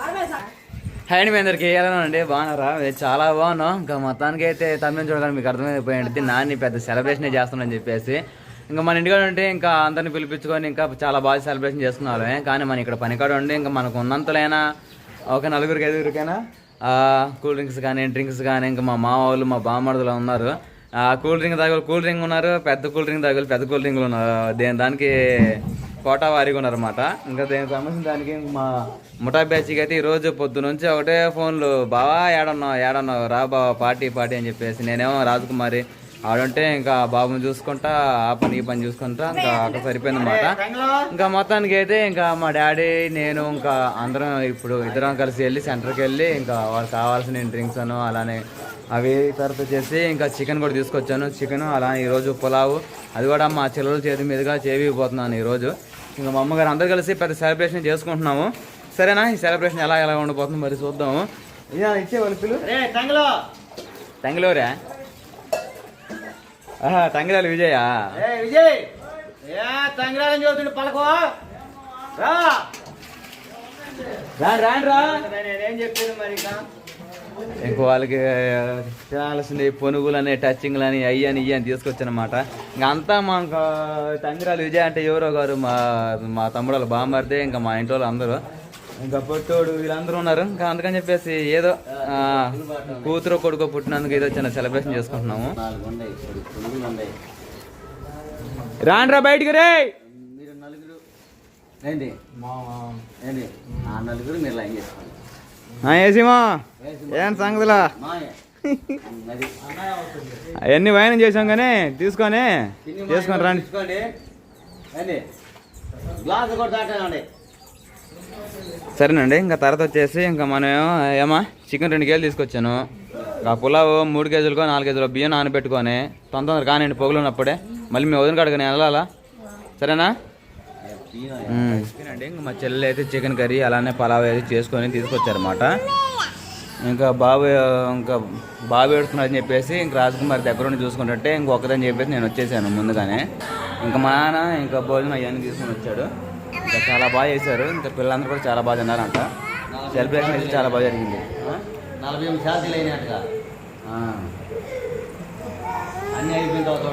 Hi అండి మీ అందరికి. ఎలా అండి బాగున్నారా? చాలా బాగున్నాం. ఇంకా మొత్తానికి అయితే తమిళ చూడడానికి మీకు అర్థమైపోయింది. నాన్ని పెద్ద సెలబ్రేషన్ చేస్తున్నాను చెప్పేసి. ఇంకా మన ఇంటికాడ ఉంటే ఇంకా అందరిని పిలిపించుకొని ఇంకా చాలా బాగా సెలబ్రేషన్ చేస్తున్నారు. కానీ మన ఇక్కడ పనికాడ ఉండి ఇంకా మనకు ఉన్నంతలైనా? ఒక నలుగురికి ఐదుగురికైనా? కూల్ డ్రింక్స్ కానీ డ్రింక్స్ కానీ ఇంకా మా మామ వాళ్ళు మా బామ్మడుదులు ఉన్నారు. ఆ, కూల్ డ్రింక్ తాగులు కూల్ డ్రింక్ ఉన్నారు. పెద్ద కూల్ డ్రింక్ తాగులు పెద్ద కూల్ డ్రింక్లు ఉన్నారు. దేని దానికి కోటా వారీగా ఉన్నారన్నమాట ఇంకా దీనికి సంబంధించిన దానికి మా ముఠా బ్యాచ్కి అయితే ఈరోజు పొద్దు నుంచి ఒకటే ఫోన్లు బావా ఏడన్నావు ఏడన్నావు రా బావా పార్టీ పార్టీ అని చెప్పేసి నేనేమో రాజకుమారి ఆడుంటే ఇంకా బాబుని చూసుకుంటా ఆ పని ఈ పని చూసుకుంటా ఇంకా అక్కడ సరిపోయింది అనమాట ఇంకా మొత్తానికి అయితే ఇంకా మా డాడీ నేను ఇంకా అందరం ఇప్పుడు ఇద్దరం కలిసి వెళ్ళి సెంటర్కి వెళ్ళి ఇంకా వాళ్ళకి కావాల్సిన డ్రింక్స్ అను అలానే అవి తర్వాత వచ్చేసి ఇంకా చికెన్ కూడా తీసుకొచ్చాను. చికెన్ అలా ఈరోజు పులావు. అది కూడా మా చెల్లెల చేతి మీదుగా చేవిపోతున్నాను ఈరోజు ఇంకా మా అమ్మగారు అందరు కలిసి పెద్ద సెలబ్రేషన్ చేసుకుంటున్నాము. సరేనా? ఈ సెలబ్రేషన్ ఎలా ఎలా ఉండిపోతుంది మరి చూద్దాము. ఇదా ఇచ్చే పిలు రే తంగలో. తంగిలోరా? ఆహా తంగిరాలు విజయా? విజయ్. తంగిరాలని చదువుతుండే పలకో. రా. రాండి రా నేనేం చెప్పాను మరి ఇక? వాళ్ళకి తినాల్సింది పొనుగులు అని టచ్చింగ్లు అని అయ్యి అని ఇయ్యి అని తీసుకొచ్చానమాట. ఇంకా అంతా మా ఇంకా తంగిరాలు విజయ్ అంటే ఎవరో గారు మా మా తమ్ముడు వాళ్ళ బామ్మర్దే ఇంకా మా ఇంట్లో వాళ్ళు అందరూ. ఇంకా పొట్టోడు వీళ్ళందరూ ఉన్నారు. ఇంకా అందుకని చెప్పేసి ఏదో ఆ, కూతురు కొడుకు పుట్టినందుకు ఏదో చిన్న సెలబ్రేషన్ చేసుకుంటున్నాము. రాండ్రా బయటికి రే! మీరు నలుగురు ఏంటి? ఏంటి? ఆ నలుగురు మీరు లైన్ చేసుకోండి. ఏసీమా ఏం సంగతులా? అవన్నీ వైనం చేసాం కానీ తీసుకొని చేసుకొని రండి. సరేనండి ఇంకా తర్వాత వచ్చేసి ఇంకా మనం ఏమా చికెన్ రెండు కేజీలు తీసుకొచ్చాను. ఆ పులావ్ మూడు కేజీలకో నాలుగు కేజీలు బియ్యం నానబెట్టుకొని తొందర కానివ్వండి పొగలు ఉన్నప్పుడే మళ్ళీ మీ వదిన కాడగా నేను వెళ్ళాలా? సరేనా? మ్మ్. అండి ఇంకా మా చెల్లెలు అయితే చికెన్ కర్రీ అలానే పలావ్ అయితే చేసుకొని తీసుకొచ్చారన్నమాట. ఇంకా బాబు ఇంకా బాబు ఏడుస్తున్నాడని చెప్పేసి ఇంక రాజకుమారి దగ్గర ఉండి చూసుకుంటుంటే ఇంకొకదని చెప్పేసి నేను వచ్చేసాను ముందుగానే. ఇంకా మా నాన్న ఇంకా భోజనం అవన్నీ తీసుకొని వచ్చాడు. ఇంకా చాలా బాగా చేశారు. ఇంకా పిల్లలందరూ కూడా చాలా బాగా తిన్నారంట. సెలబ్రేషన్ అయితే చాలా బాగా జరిగింది? నలభై ఎనిమిది అయినట్టుగా. అన్నీ అయిపోయిన తర్వాత